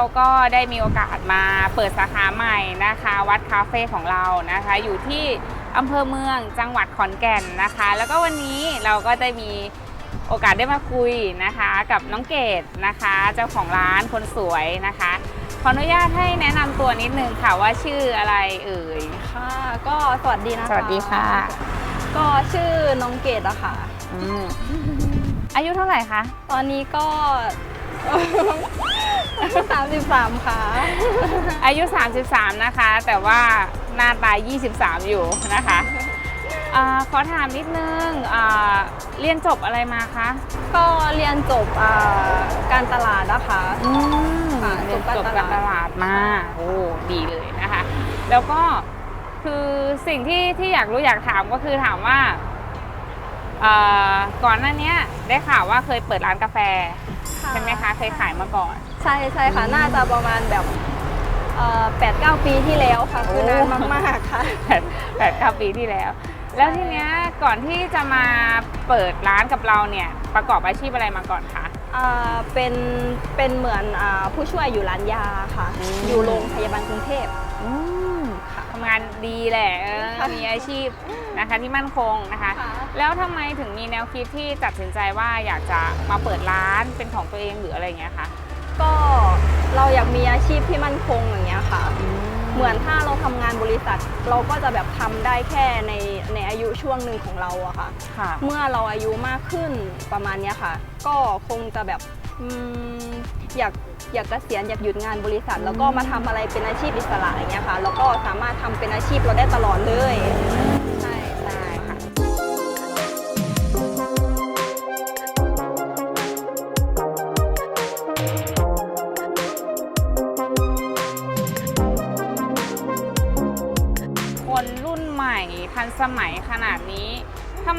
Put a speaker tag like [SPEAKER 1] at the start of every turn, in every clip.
[SPEAKER 1] วันนี้นะคะเราก็ได้มีโอกาสมาเปิดสาขาใหม่นะคะ วัดคาเฟ่ของเรานะคะ อยู่ที่อำเภอเมืองจังหวัดขอนแก่นนะคะ แล้วก็วันนี้เราก็ได้มีโอกาสได้มาคุยนะคะ กับน้องเกดนะคะ เจ้าของร้านคนสวยนะคะ ขออนุญาตให้แนะนำตัวนิดนึงค่ะว่าชื่ออะไรเอ่ย
[SPEAKER 2] ค่ะ ก็สวัสดีนะคะ
[SPEAKER 1] สวัสดีค่ะ
[SPEAKER 2] ก็ชื่อน้องเกดอะค่ะ
[SPEAKER 1] อืมอายุเท่าไหร่คะ
[SPEAKER 2] ตอนนี้ก็ 33 ค่ะ
[SPEAKER 1] อายุ 33 นะคะ แต่ว่าหน้าตา 23 อยู่นะคะอาขอถามนิดนึงอ่าเรียนจบอะไรมาคะ
[SPEAKER 2] ก็เรียนจบอ่าการตลาดนะคะ
[SPEAKER 1] อืม
[SPEAKER 2] ค่ะ
[SPEAKER 1] เรียนจบ
[SPEAKER 2] จบ
[SPEAKER 1] กา
[SPEAKER 2] การร
[SPEAKER 1] ต
[SPEAKER 2] ต
[SPEAKER 1] ลา
[SPEAKER 2] ลา
[SPEAKER 1] ด
[SPEAKER 2] ด
[SPEAKER 1] มา โอ้ ดีเลยนะคะ แล้วก็คือสิ่งที่ที่อยากรู้อยากถามก็คือถามว่าอ่าก่อนหน้าเนี้ยได้ข่าวว่าเคยเปิดร้านกาแฟ ใช่ไหมคะ เคยขายมาก่อน
[SPEAKER 2] ใช่ใช่ค่ะ
[SPEAKER 1] อืม
[SPEAKER 2] น่าจะประมาณแบบแปดเก้าปีที่แล้วค่ะ คือนาน
[SPEAKER 1] โอ้
[SPEAKER 2] มากๆค่ะ
[SPEAKER 1] แปดแปดเก้าปีที่แล้ว แล้วทีเนี้ยก่อนที่จะมาเปิดร้านกับเราเนี่ยประกอบอาชีพอะไรมาก่อนคะ
[SPEAKER 2] อ่าเป็นเป็นเหมือนอาผู้ช่วยอยู่ร้านยาค่ะ
[SPEAKER 1] อืม
[SPEAKER 2] อยู่โรงพยาบาลกรุงเทพ
[SPEAKER 1] อืม
[SPEAKER 2] ค่ะ
[SPEAKER 1] ทำงานดีแหละเออ
[SPEAKER 2] ค่ะ
[SPEAKER 1] มีอาชีพนะคะที่มั่นคงนะคะ
[SPEAKER 2] ค่ะ
[SPEAKER 1] แล้วทำไมถึงมีแนวคิดที่ตัดสินใจว่าอยากจะมาเปิดร้านเป็นของตัวเองหรืออะไรอย่างเงี้ยคะ
[SPEAKER 2] ก็เราอยากมีอาชีพที่มั่นคงอย่างเงี้ยค่ะ เหมือนถ้าเราทำงานบริษัท เราก็จะแบบทำได้แค่ในในอายุช่วงหนึ่งของเราอะค่ะ
[SPEAKER 1] ค่ะ
[SPEAKER 2] เมื่อเราอายุมากขึ้นประมาณเนี้ยค่ะ ก็คงจะแบบอืมอยากอยากเกษียณอยากหยุดงานบริษัท แล้วก็มาทำอะไรเป็นอาชีพอิสระอย่างเงี้ยค่ะ แล้วก็สามารถทำเป็นอาชีพเราได้ตลอดเลยใช่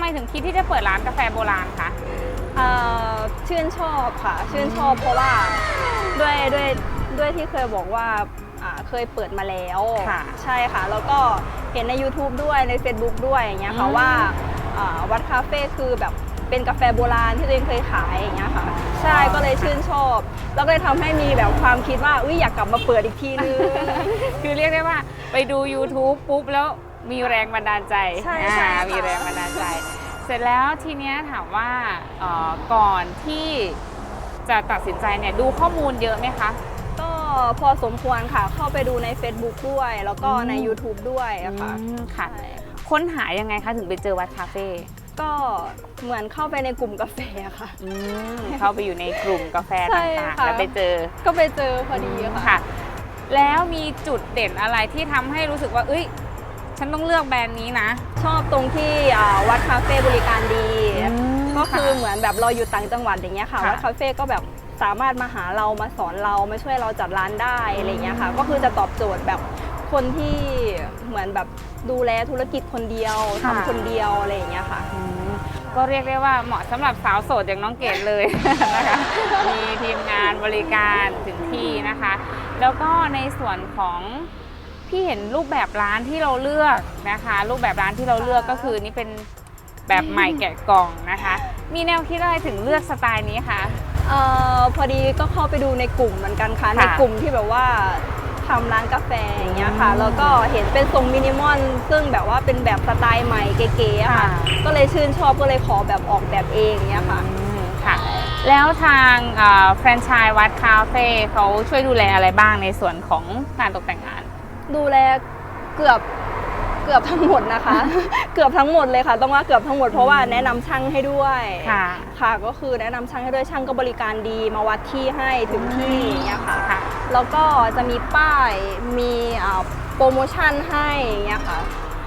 [SPEAKER 1] ไมถึงคิดที่จะเปิดร้านกาแฟโบราณคะ
[SPEAKER 2] เอ่อชื่นชอบค่ะ ชื่นชอบเพราะว่าด้วยด้วยด้วยที่เคยบอกว่าอ่าเคยเปิดมาแล้ว
[SPEAKER 1] ค่ะ
[SPEAKER 2] ใช่ค่ะ แล้วก็เห็นใน YouTube ด้วยใน Facebook ด้วยอย่างเงี้ยค่ะ
[SPEAKER 1] อืม
[SPEAKER 2] ว่าอ่าวัดคาเฟ่คือแบบเป็นกาแฟโบราณที่ตัวเองเคยขายอย่างเงี้ยค่ะ ใช่ก็เลยชื่นชอบ แล้วก็เลยทำให้มีแบบความคิดว่าอุ้ยอยากกลับมาเปิดอีกทีนึง
[SPEAKER 1] คือเรียกได้ว่าไปดู YouTube ปุ๊บแล้ว มีแรงบันดาลใจ
[SPEAKER 2] ใช่ใช่
[SPEAKER 1] อ่า
[SPEAKER 2] ค่ะ
[SPEAKER 1] มีแรงบันดาลใจ เสร็จแล้วทีเนี้ยถามว่าเอ่อก่อนที่จะตัดสินใจเนี่ยดูข้อมูลเยอะไหมคะ
[SPEAKER 2] ก็พอสมควรค่ะ เข้าไปดูใน Facebook ด้วย แล้วก็ใน
[SPEAKER 1] อืม
[SPEAKER 2] YouTube ด้วยอะค่ะ
[SPEAKER 1] อืมค่ะ
[SPEAKER 2] ใช่ค่ะ
[SPEAKER 1] ค้นหายังไงคะถึงไปเจอวัดคาเฟ่
[SPEAKER 2] ก็เหมือนเข้าไปในกลุ่มกาแฟค่ะ
[SPEAKER 1] อืมเข้าไปอยู่ในกลุ่มกาแฟ
[SPEAKER 2] ใช่
[SPEAKER 1] ต่างๆ
[SPEAKER 2] ค่ะ
[SPEAKER 1] แล้วไปเจอ
[SPEAKER 2] ก็ไปเจอพอดีค่ะ
[SPEAKER 1] ค่ะ แล้วมีจุดเด่นอะไรที่ทำให้รู้สึกว่า เอ้ย ฉันต้องเลือกแบรนด์นี้นะ
[SPEAKER 2] ชอบตรงที่อ่าวัดคาเฟ่บริการดี
[SPEAKER 1] อืม
[SPEAKER 2] ก็คือ
[SPEAKER 1] ค่ะ
[SPEAKER 2] เหมือนแบบเราอยู่ต่างจังหวัดอย่างเงี้ยค่ะ
[SPEAKER 1] ค่ะ
[SPEAKER 2] วัดคาเฟ่ก็แบบสามารถมาหาเรามาสอนเรามาช่วยเราจัดร้านได้อะไรเงี้ยค่ะ ก็คือจะตอบโจทย์แบบคนที่เหมือนแบบดูแลธุรกิจคนเดียว
[SPEAKER 1] ค่ะ
[SPEAKER 2] ทำคนเดียวอะไรอย่างเงี้ยค่ะ
[SPEAKER 1] อืมก็เรียกได้ว่าเหมาะสำหรับสาวโสดอย่างน้องเกดเลย นะคะมีทีมงานบริการถึงที่นะคะ แล้วก็ในส่วนของ พี่เห็นรูปแบบร้านที่เราเลือกนะคะ รูปแบบร้านที่เราเลือกก็คือนี่เป็นแบบใหม่แกะกล่องนะคะ มีแนวคิดอะไรถึงเลือกสไตล์นี้คะ
[SPEAKER 2] เอ่อพอดีก็เข้าไปดูในกลุ่มเหมือนกันค่ะ
[SPEAKER 1] ค่ะ
[SPEAKER 2] ในกลุ่มที่แบบว่าทำร้านกาแฟอย่างเงี้ยค่ะ
[SPEAKER 1] อืม
[SPEAKER 2] แล้วก็เห็นเป็นทรงมินิมอลซึ่งแบบว่าเป็นแบบสไตล์ใหม่เก๋ๆอะค่ะ
[SPEAKER 1] ค่ะ
[SPEAKER 2] ก็เลยชื่นชอบก็เลยขอแบบออกแบบเองเงี้ยค่ะ
[SPEAKER 1] อืมค่ะ แล้วทางแฟรนไชส์วัดคาเฟ่เขาช่วยดูแลอะไรบ้างในส่วนของการตกแต่งงาน
[SPEAKER 2] ดูแลเกือบเกือบทั้งหมดนะคะ เกือบทั้งหมดเลยค่ะ ต้องว่าเกือบทั้งหมดเพราะว่าแนะนำช่างให้ด้วย
[SPEAKER 1] ค่ะ
[SPEAKER 2] ค่ะก็คือแนะนำช่างให้ด้วยช่างก็บริการดีมาวัดที่ให้ถึงที่อย่างเงี้ยค่ะ
[SPEAKER 1] ค่ะ
[SPEAKER 2] แล้วก็จะมีป้ายมีอ่าโปรโมชั่นให้อย่างเงี้ยค่ะ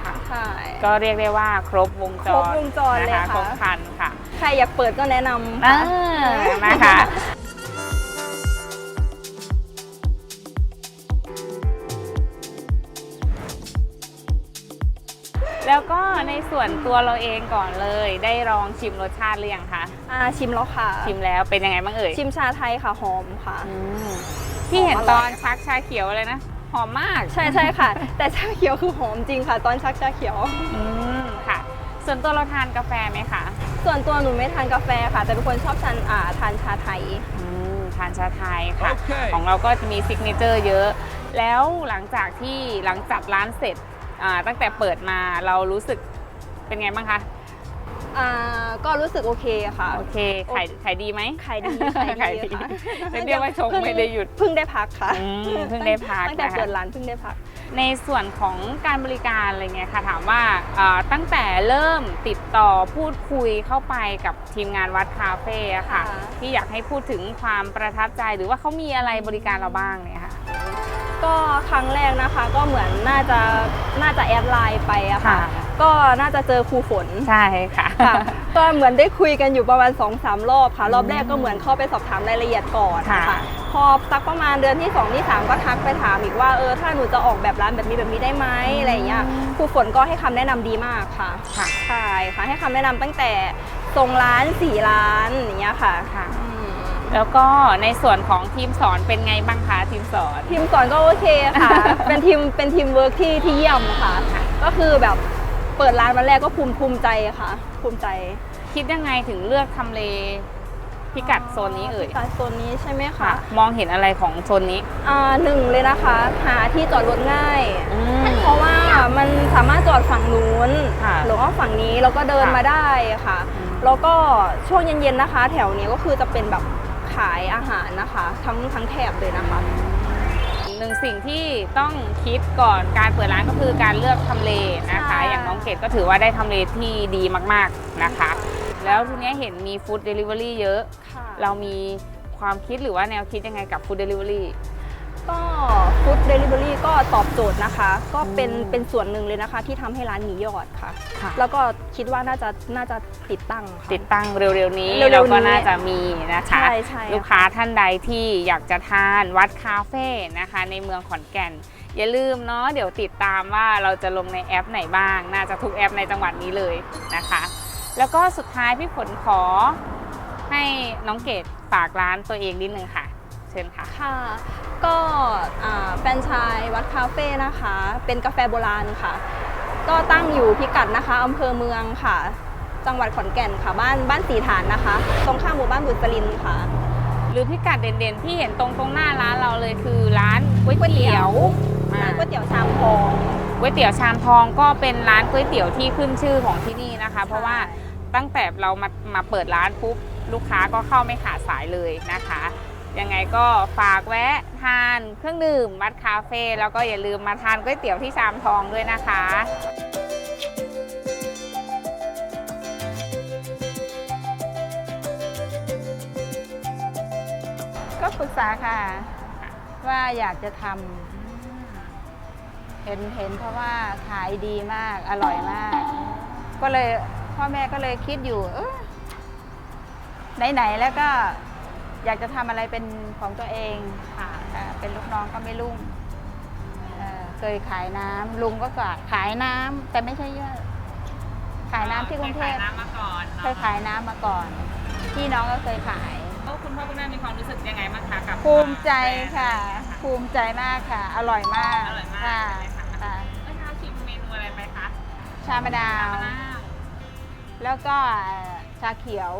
[SPEAKER 1] ค่ะ
[SPEAKER 2] ใช่
[SPEAKER 1] ก็เรียกได้ว่าครบวงจร
[SPEAKER 2] ครบวงจรเลย
[SPEAKER 1] นะคะ
[SPEAKER 2] ค่ะ
[SPEAKER 1] ครบครันค่ะ
[SPEAKER 2] ใครอยากเปิดก็แนะนำ
[SPEAKER 1] อ่า
[SPEAKER 2] ค่ะ
[SPEAKER 1] นะคะ แล้วก็ในส่วนตัวเราเองก่อนเลย ได้ลองชิมรสชาติหรือยังคะ
[SPEAKER 2] อ่าชิมแล้วค่ะ
[SPEAKER 1] ชิมแล้วเป็นยังไงบ้างเอ่ย
[SPEAKER 2] ชิมชาไทยค่ะหอมค่ะ
[SPEAKER 1] อืมพี่เห็น
[SPEAKER 2] หอม
[SPEAKER 1] ต
[SPEAKER 2] อร่
[SPEAKER 1] อ
[SPEAKER 2] อย
[SPEAKER 1] นชักชาเขียวเลยนะหอมมาก
[SPEAKER 2] ใช่ใช่ค่ะ แต่ชาเขียวคือหอมจริงค่ะ ตอนชักชาเขียว
[SPEAKER 1] อืมค่ะ ส่วนตัวเราทานกาแฟไหมคะ
[SPEAKER 2] ส่วนตัวหนูไม่ทานกาแฟค่ะ แต่เป็นคนชอบทานอ่าทานชาไทย
[SPEAKER 1] อืมทานชาไทยค่ะ
[SPEAKER 3] โอเค
[SPEAKER 1] ของเราก็จะมีซิกเนเจอร์เยอะ แล้วหลังจากที่หลังจัดร้านเสร็จอ่า ตั้งแต่เปิดมาเรารู้สึกเป็นไงบ้างคะ
[SPEAKER 2] อ่าก็รู้สึกโอเคค่ะ
[SPEAKER 1] โอเคขายขายดีไหม
[SPEAKER 2] ขายดี
[SPEAKER 1] ขา
[SPEAKER 2] ขายย
[SPEAKER 1] ดี
[SPEAKER 2] ดีค่ะ
[SPEAKER 1] เรียกว่าชงไม่ได้หยุด
[SPEAKER 2] เพิ่งได้พักค่ะ
[SPEAKER 1] อืมเพิ่งได้พัก
[SPEAKER 2] ตั้งแต่
[SPEAKER 1] นะคะ
[SPEAKER 2] เปิดร้านเพิ่งได้พัก
[SPEAKER 1] ในส่วนของการบริการอะไรเงี้ยค่ะถามว่าเอ่อตั้งแต่เริ่มติดต่อพูดคุยเข้าไปกับทีมงานวัดคาเฟ่อะค่ะ
[SPEAKER 2] ค่ะ
[SPEAKER 1] ที่อยากให้พูดถึงความประทับใจหรือว่าเขามีอะไรบริการเราบ้างเนี่ยค่ะ
[SPEAKER 2] ก็ครั้งแรกนะคะ ก็เหมือนน่าจะน่าจะแอดไลน์ไปอะค่ะ
[SPEAKER 1] ค่ะ
[SPEAKER 2] ก็น่าจะเจอครูฝน
[SPEAKER 1] ใช่ค่ะ
[SPEAKER 2] ค่ะ ก็เหมือนได้คุยกันอยู่ประมาณ2อสามรอบค่ะ รอบแรกก็เหมือนเข้าไปสอบถามรายละเอียดก่อน
[SPEAKER 1] ค่ะ
[SPEAKER 2] ค่ะ พอสักประมาณเดือนที่2ที่3ก็ทักไปถามอีกว่าเออถ้าหนูจะออกแบบร้านแบบนี้แบบนี้ได้ไหมอะไรอย่างเงี้ยครูฝนก็ให้คำแนะนำดีมากค่ะ
[SPEAKER 1] ค่ะ
[SPEAKER 2] ใช่ค่ะให้คำแนะนำตั้งแต่ทรงร้านสีร้านอย่างเงี้ยค่ะ
[SPEAKER 1] ค่ะ
[SPEAKER 2] อืม
[SPEAKER 1] แล้วก็ในส่วนของทีมสอนเป็นไงบ้างคะทีมสอน
[SPEAKER 2] ทีมสอนก็โอเคค่ะ เป็นทีมเป็นทีมเวิร์กที่ที่เยี่ยมค่ะ ก็คือแบบเปิดร้านวันแรกก็ภูมิภูมิใจค่ะ ภูมิใจ
[SPEAKER 1] คิดยังไงถึงเลือกทำเลพิกัดโซนนี้เอ่ย
[SPEAKER 2] พิกัดโซนนี้ใช่ไหม
[SPEAKER 1] ค่ะ
[SPEAKER 2] คะ
[SPEAKER 1] มองเห็นอะไรของโซนนี้
[SPEAKER 2] อ่าหนึ่งเลยนะคะ หาที่จอดรถง่าย
[SPEAKER 1] อืม
[SPEAKER 2] เพราะว่ามันสามารถจอดฝั่งนู้น
[SPEAKER 1] ค่ะ
[SPEAKER 2] หรือว่าฝั่งนี้แล้วก็เดิน
[SPEAKER 1] ค่ะ
[SPEAKER 2] มาได้ค่ะ
[SPEAKER 1] อืม
[SPEAKER 2] แล้วก็ช่วงเย็นๆนะคะ แถวนี้ก็คือจะเป็นแบบ ขายอาหารนะคะ ทั้งทั้งแถบเลยนะคะ
[SPEAKER 1] หนึ่งสิ่งที่ต้องคิดก่อนการเปิดร้านก็คือการเลือกทำเลนะคะ
[SPEAKER 2] ใช่
[SPEAKER 1] อย่างน้องเกดก็ถือว่าได้ทำเลที่ดีมากๆนะคะ แล้วทีเนี้ยเห็นมีฟู้ดเดลิเวอรี่เยอะ
[SPEAKER 2] ค่ะ
[SPEAKER 1] เรามีความคิดหรือว่าแนวคิดยังไงกับฟู้ดเดลิเวอรี่
[SPEAKER 2] ก็ฟู้ดเดลิเวอรี่ก็ตอบโจทย์นะคะ ก็เป็น
[SPEAKER 1] อืม
[SPEAKER 2] เป็นส่วนหนึ่งเลยนะคะ ที่ทำให้ร้านมียอดค่ะ
[SPEAKER 1] ค่ะ
[SPEAKER 2] แล้วก็คิดว่าน่าจะน่าจะติดตั้งค่ะ
[SPEAKER 1] ติดตั้งเร็วๆนี้
[SPEAKER 2] เร็วๆนี้
[SPEAKER 1] เราก็น่าจะมีนะคะ
[SPEAKER 2] ใช่ใช่
[SPEAKER 1] ลูกค้าท่านใดที่อยากจะทานวัดคาเฟ่นะคะ ในเมืองขอนแก่น อย่าลืมเนาะเดี๋ยวติดตามว่าเราจะลงในแอปไหนบ้าง น่าจะทุกแอปในจังหวัดนี้เลยนะคะ แล้วก็สุดท้ายพี่ผลขอให้น้องเกดฝากร้านตัวเองนิดนึงค่ะเชิญค่ะ
[SPEAKER 2] ค่ะ ก็อ่าแฟรนไชายวัดคาเฟ่นะคะ เป็นกาแฟโบราณค่ะ ก็ตั้งอยู่พิกัดนะคะอำเภอเมืองค่ะ จังหวัดขอนแก่นค่ะ บ้านบ้านสีฐานนะคะ ตรงข้ามหมู่บ้านบุตรินทร์ค่ะ
[SPEAKER 1] หรือพิกัดเด่นๆ ที่เห็นตรงตรงหน้าร้านเราเลยคือร้านก๋วยเตี๋ยว
[SPEAKER 2] ร้านก๋วย
[SPEAKER 1] อ่า
[SPEAKER 2] เตี๋ยวชามทอง
[SPEAKER 1] ก๋วยเตี๋ยวชามทองก็เป็นร้านก๋วยเตี๋ยวที่ขึ้นชื่อของที่นี่นะคะ เพราะว่าตั้งแต่เรามามาเปิดร้านปุ๊บลูกค้าก็เข้าไม่ขาดสายเลยนะคะ ยังไงก็ฝากแวะทานเครื่องดื่มวัดคาเฟ่แล้วก็อย่าลืมมาทานก๋วยเตี๋ยวที่ชามทองด้วยนะคะ
[SPEAKER 4] ก็ปรึกษาค่ะ ว่าอยากจะทำเห็นเห็นเพราะว่าขายดีมากอร่อยมาก ก็เลยพ่อแม่ก็เลยคิดอยู่ เออไหนๆแล้วก็ อยากจะทำอะไรเป็นของตัวเองค่ะอ่าเป็นลูกน้องก็ไม่ลุ่งเอ่อเคยขายน้ำลุงก็ขายน้ำแต่ไม่ใช่เยอะ ขายน้ำที่กรุงเทพ
[SPEAKER 1] คยขายน้ำมาก่อน
[SPEAKER 4] เคยขายน้ำมาก่อน พี่น้องก็เคยขาย
[SPEAKER 1] แล้วคุณพ่อคุณแม่มีความรู้สึกยังไงบ้างคะกับ
[SPEAKER 4] ภูมิใจค่ะ
[SPEAKER 1] แบรนด์อะไรอย่างเงี้ยค่ะ
[SPEAKER 4] ภูมิใจมากค่ะ อร่อยมาก
[SPEAKER 1] อร่อยมาก
[SPEAKER 4] ค่ะ
[SPEAKER 1] ใช่ไหมคะ
[SPEAKER 4] ค่ะ
[SPEAKER 1] เมื่อเช้าชิมเมนูอะไรไปคะ
[SPEAKER 4] ชามะนาว
[SPEAKER 1] มะนาว
[SPEAKER 4] แล้วก็เอ่อชาเขียว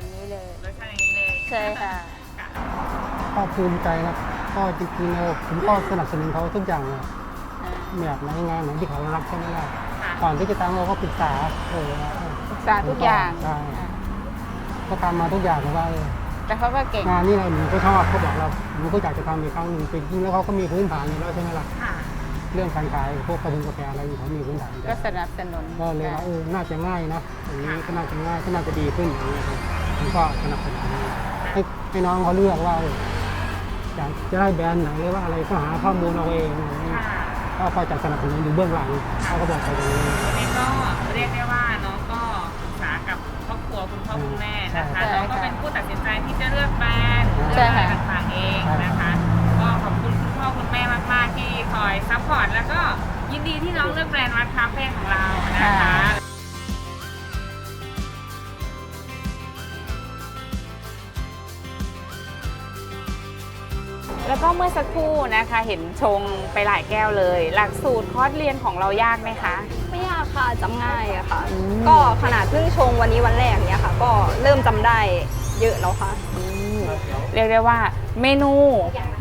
[SPEAKER 4] อย่างนี้เลย
[SPEAKER 1] รสชาติอย่างนี้เลย
[SPEAKER 4] ใช่ค่ะ
[SPEAKER 1] ค่ะ
[SPEAKER 5] ก็ภูมิใจนะก็จริงๆแล้วผมก็สนับสนุนเขาทุกอย่างนะ
[SPEAKER 4] อ่า
[SPEAKER 5] แบบไหนงานไหนที่เขารับใช่ไหมล่ะ
[SPEAKER 1] ค่ะ
[SPEAKER 5] ก่อนที่จะทำเราก็ปรึกษาเออ
[SPEAKER 4] ศึกษาทุกอย่าง
[SPEAKER 5] ใช่
[SPEAKER 4] อ่า
[SPEAKER 5] ก็ทำมาทุกอย่างเลยว่าเออ
[SPEAKER 4] แต่เขาก็เก่ง
[SPEAKER 5] งานนี้เราหนูก็ชอบเขาบอกเราหนูก็อยากจะทำอีกครั้งหนึ่งจริงๆแล้วเขาก็มีพื้นฐานอยู่แล้วใช่ไหมล่ะ
[SPEAKER 1] ค่ะ
[SPEAKER 5] เรื่องการขายพวกกระดิ่งกาแฟอะไรเขามีพื้นฐานอยู่
[SPEAKER 4] ก็
[SPEAKER 5] แล้ว
[SPEAKER 4] สนับสนุน
[SPEAKER 5] ก็เลยว่าเออน่าจะง่ายนะอย่างนี้ก็น่าจะง่ายก็น่าจะดีขึ้นอย่างนี้ยครับ ผมก็สนับสนุนให้ให้น้องเขาเลือกว่าเอออยากจะได้แบรนด์ไหนหรือว่าอะไรก็หาข้อมูลเอาเองอะไรอย่างเงี้ย
[SPEAKER 1] ค่ะ
[SPEAKER 5] ก็คอยจัดสนับสนุนอยู่เบื้องหลังเขาก็บอกไปตรงนี้
[SPEAKER 1] วันนี้ก็เรียกได้ว่าน้องก็ปรึกษากับครอบครัวคุณพ่อคุณแม่นะคะ
[SPEAKER 4] ใช่
[SPEAKER 1] น้องก็เป็นผู้ตัดสินใจที่จะเลือกแบรนด์
[SPEAKER 4] ใช่
[SPEAKER 1] เลือกอะไร
[SPEAKER 4] ค่ะ
[SPEAKER 1] ต่างๆเองนะคะ ก็ขอบคุณคุณพ่อคุณแม่มากๆที่คอยซัพพอร์ตแล้วก็ยินดีที่น้องเลือกแบรนด์วัดคาเฟ่ของเรานะคะ ก็เมื่อสักครู่นะคะ เห็นชงไปหลายแก้วเลย หลักสูตรคอร์สเรียนของเรายากไหมคะ
[SPEAKER 2] ไม่ยากค่ะจำง่ายอะค่ะ
[SPEAKER 1] อืม
[SPEAKER 2] ก็ขนาดเพิ่งชงวันนี้วันแรกเนี้ยค่ะ ก็เริ่มจำได้เยอะแล้วค่ะ
[SPEAKER 1] อืมเรียกได้ว่าเมนู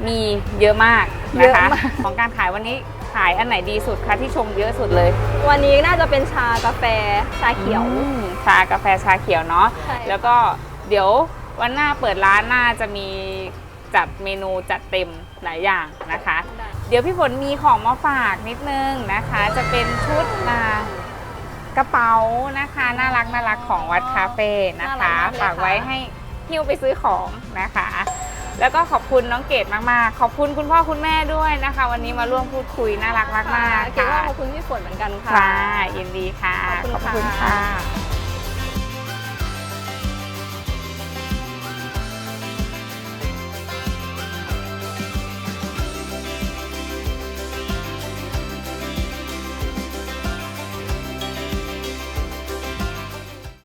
[SPEAKER 1] มีเยอะมาก
[SPEAKER 2] เย
[SPEAKER 1] นะ
[SPEAKER 2] อะ
[SPEAKER 1] คะ
[SPEAKER 2] มาก
[SPEAKER 1] ของการขายวันนี้ขายอันไหนดีสุดคะที่ชมเยอะสุดเลย
[SPEAKER 2] วันนี้น่าจะเป็นชากาแฟชาเขียว
[SPEAKER 1] อืมชากาแฟชาเขียวเนาะ
[SPEAKER 2] ใช่
[SPEAKER 1] แล้วก็เดี๋ยววันหน้าเปิดร้านน่าจะมี จัดเมนูจัดเต็มหลายอย่างนะคะ เดี๋ยวพี่ฝนมีของมาฝากนิดนึงนะคะ จะเป็นชุดมากระเป๋านะคะ น่ารักน่ารักของวัดคาเฟ่นะคะ ฝากไว้ให้หิ้วไปซื้อของนะคะ แล้วก็ขอบคุณน้องเกดมากๆ ขอบคุณคุณพ่อคุณแม่ด้วยนะคะ วันนี้มาร่วมพูดคุยน่ารักมากๆ
[SPEAKER 2] เก่ง
[SPEAKER 1] ค่ะ
[SPEAKER 2] มากขอบคุณพี่ฝนเหมือนกันค่ะ
[SPEAKER 1] ค่ะยินดีค่ะ
[SPEAKER 2] ขอบคุณ
[SPEAKER 1] ขอบคุณ
[SPEAKER 2] ค่ะ
[SPEAKER 1] ค่ะ